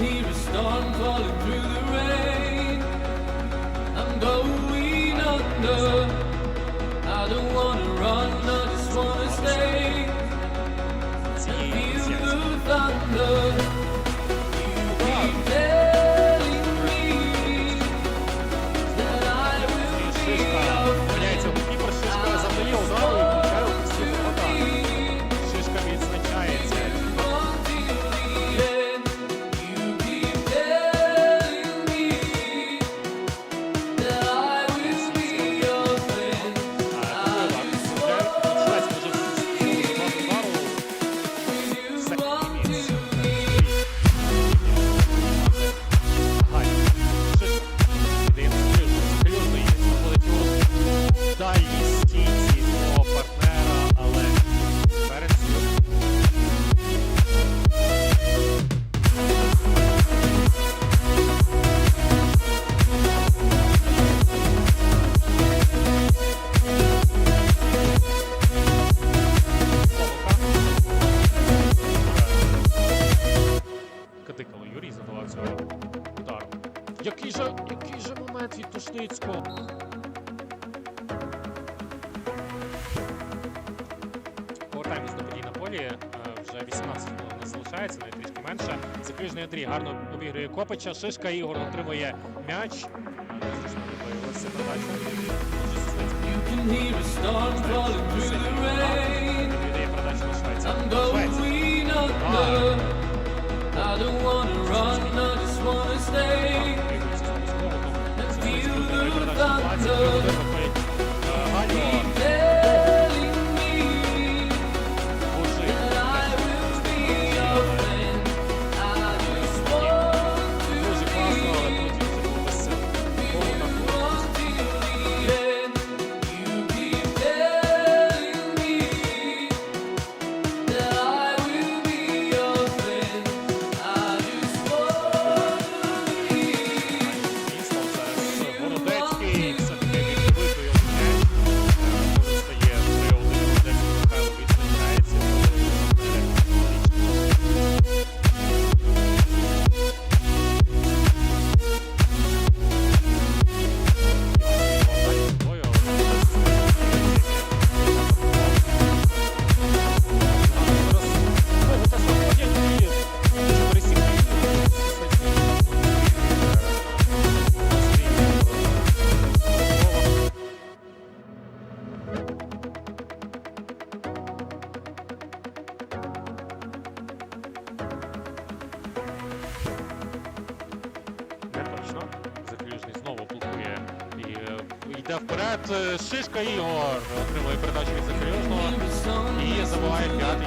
Hear a storm calling through the rain. I'm going under. Луцьку. Повертаємось до подій на полі. Е, вже 18 хвилин не залишається, навіть трішки менше. Запріжний Андрій гарно обігрує Копича. Шишка Ігор отримує м'яч. I don't wanna run, I just wanna stay. йде вперед. Е, Шишка Ігор отримує передачу від Закарюжного і забуває п'ятий.